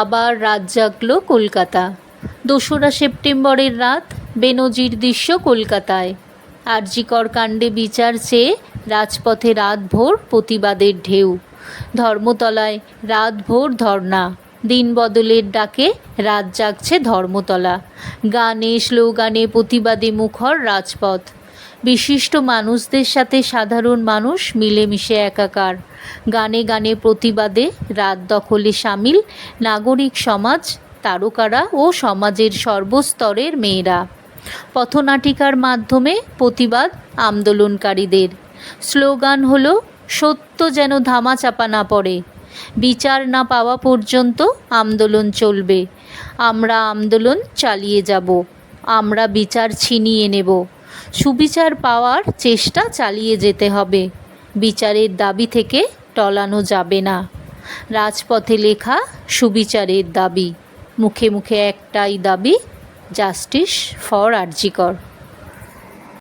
আবার রাত জাগল কলকাতা। দোসরা সেপ্টেম্বরের রাত বেনজির দৃশ্য কলকাতায়। আরজিকর কাণ্ডে বিচার চেয়ে রাজপথে রাতভোর প্রতিবাদের ঢেউ। ধর্মতলায় রাতভোর ধর্না দিন বদলের ডাকে রাত জাগছে ধর্মতলা। গানে, স্লোগানে প্রতিবাদে মুখর রাজপথ। বিশিষ্ট মানুষদের সাথে সাধারণ মানুষ মিলেমিশে একাকার। গানে গানে প্রতিবাদে রাত দখলে সামিল নাগরিক সমাজ, তারকারা ও সমাজের সর্বস্তরের মেয়েরা। পথনাটিকার মাধ্যমে প্রতিবাদ আন্দোলনকারীদের। স্লোগান হলো, সত্য যেন ধামাচাপা না পড়ে। বিচার না পাওয়া পর্যন্ত আন্দোলন চলবে। আমরা আন্দোলন চালিয়ে যাব। আমরা বিচার ছিনিয়ে নেব। সুবিচার পাওয়ার চেষ্টা চালিয়ে যেতে হবে। বিচারের দাবি থেকে টলানো যাবে না। রাজপথে লেখা সুবিচারের দাবি। মুখে মুখে একটাই দাবি, জাস্টিস ফর আরজিকর।